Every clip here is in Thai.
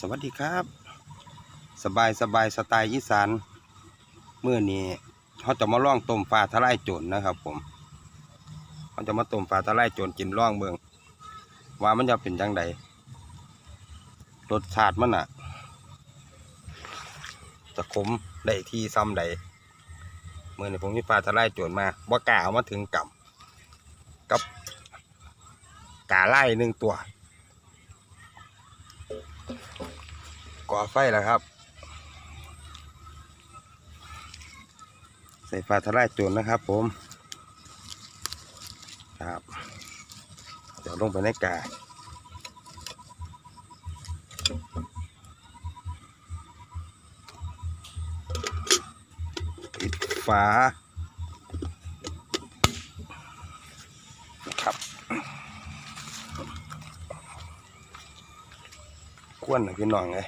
สวัสดีครับ สบายสบายสไตล์อีสานเมื่อนี้เขาจะมาล่องต้มปลาทะลายโจรนะครับผมเขาจะมาต้มปลาทะลายโจรกินล่องเมืองว่ามันจะเป็นจังใดรสชาติมันอะจะขมได้ที่ซ้ำใดเมื่อนี้ผมมีปลาทะลายโจรมาบ่กล้าเอามาถึงกับกับกาไล่หนึ่งตัว ก่อไฟแล้วครับ ใส่ปลาทลายโจรนะครับ ผมครับเดี๋ยวลงไปในกาปิดฝา ควนนะพี่น้องเลย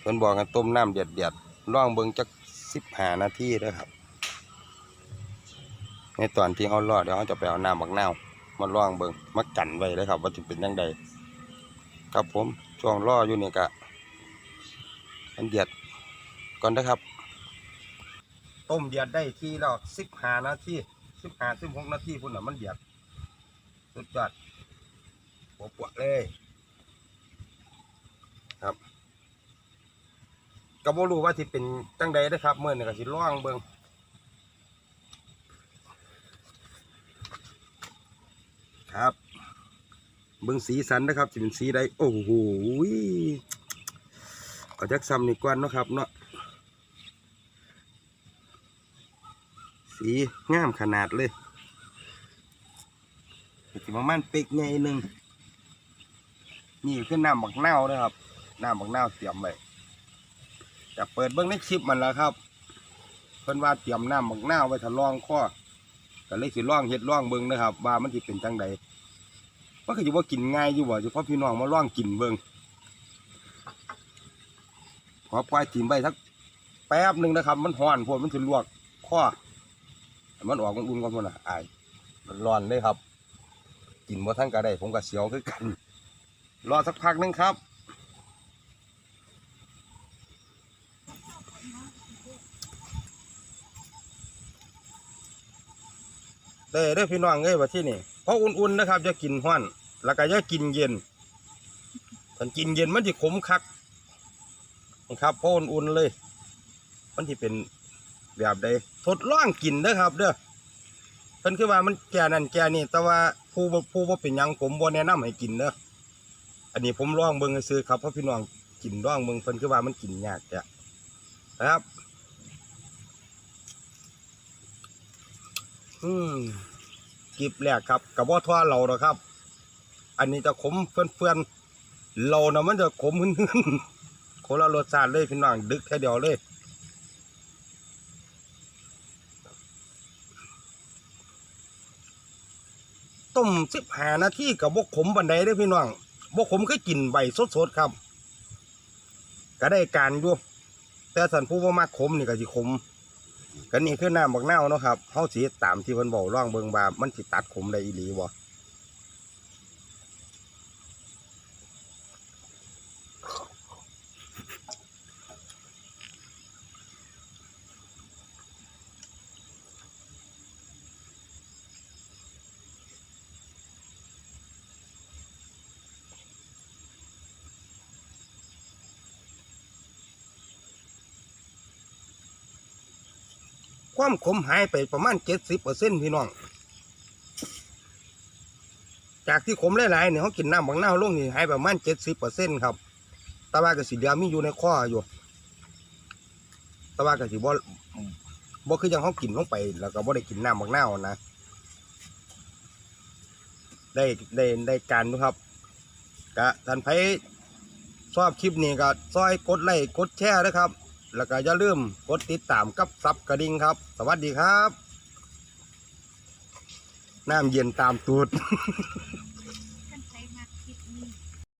เพิ่นบอกกันต้มน้ำเดือดเดือดล่องเบิงจักสิบห้านาทีเด้อครับ ในตอนที่เขารอดเดี๋ยวเขาจะไปเอาน้ำบักเน่ามาล่องเบิงมากันไว้เลยครับ ว่าจะเป็นยังไงครับผมช่วงรออยู่นี่กะมันเดือดก่อนนะครับ ต้มเดือดได้ที่แล้วสิบห้านาที สิบห้าสิบหกนาทีพุ่นน่ะมันเดือดสุดยอดหัวปวดเลยก็บ่รู้ว่าสิเป็นจังใดนะครับเมื่อนี่ก็สิล่องเบิ่งครับเบิ่งสีสันนะครับสิเป็นสีใดโอ้โหเอาจักซ้ำนี่ก่อนนะครับเนาะ สีงามขนาดเลยสิประมาณป๊กใหญ่หนึ่งนี่คือน้ำบักนานะครับน้ำบักนาเตรียมไว้จะเปิดเบิ้องในคลิปมันแล้วครับเพิ่นว่าเตรียมน้ำบักนาไว้ทดลองข้อก็เลยสิลองเฮ็ดลองเบิ้งนะครับ ว่ามันสิเป็นจังใดมันก็สิว่ากินง่ายอยู่บ่เฉพาะพี่น้องมาลองกินเบิ้งขอปล่อยถิ่มไปสักแป๊บหนึ่งนะครับ มันห่อนพวดมันสิลวกข้อ มันออกมันอุ่นก่อนพุ่นน่ะอายมันร้อนเลยครับ กินบ่ทันก็ได้ ผมก็เสียวคือกัน รอสักพักหนึงครับเด้อเด้พี่น้องเอ้ยว่าที่นี่เพราะอุ่นๆนะครับจะกินห้อน แล้วก็จะกินเย็นถ้ากินเย็นมันจะขมคักนะครับเพราะอุ่นๆเลย มันที่เป็น แบบใดทดลองกินเด้อครับ เด้อเพิ่นคือว่ามันแก่นั่นแก่นี่ แต่ว่าผู้บ่ผู้ว่าเป็นหยังผมบ่แนะนำให้กินเด้ออันนี้ผมลองเบิ่งซื้อครับเพราะพี่น้องกินลองเบิ่งเพิ่นคือว่ามันกินยากจ้ะนะครับอืมกิบแรกครับกับว่าทั่วเราหรอกครับ อันนี้จะขมเฟื่อนๆเราเนะมันจะขมหึ่นๆคนละรสชาติเลยพี่น้องดึกแค่เดียวเลย ต้มสิบหานาทีกับบกขมบันไดได้พี่น้องบกขมก็กินใบสดๆครับ ก็ได้การอยู่แต่สันผู้ว่ามากขมนี่ก็สิขมกันนี่คือน้ำบักนาวเนาะครับเขาสีตามที่เพิ่นบอกร่องเบิงบามันสิตัดขมได้อีหลีบ่ ความขมหายไปประมาณ70%พี่น้อง จากที่ขมหลายๆเนี่ยเขากินน้ำบักนาลงนี่หายไปประมาณ70%ครับต่ว่าก็สิเหลือมีอยู่ในคออยู่ต่ว่าก็สิบ่บ่คือยังเขากินลงไป แล้วก็บ่ได้กินน้ำบักนานะได้ได้ได้การดูครับกะท่านไผชอบคลิปนี้ก็ซอยกดไลค์กดแชร์นะครับ แล้วก็อย่าลืมกดติดตามกับซับกระดิ่งครับ สวัสดีครับ น้ำเย็นตามตูด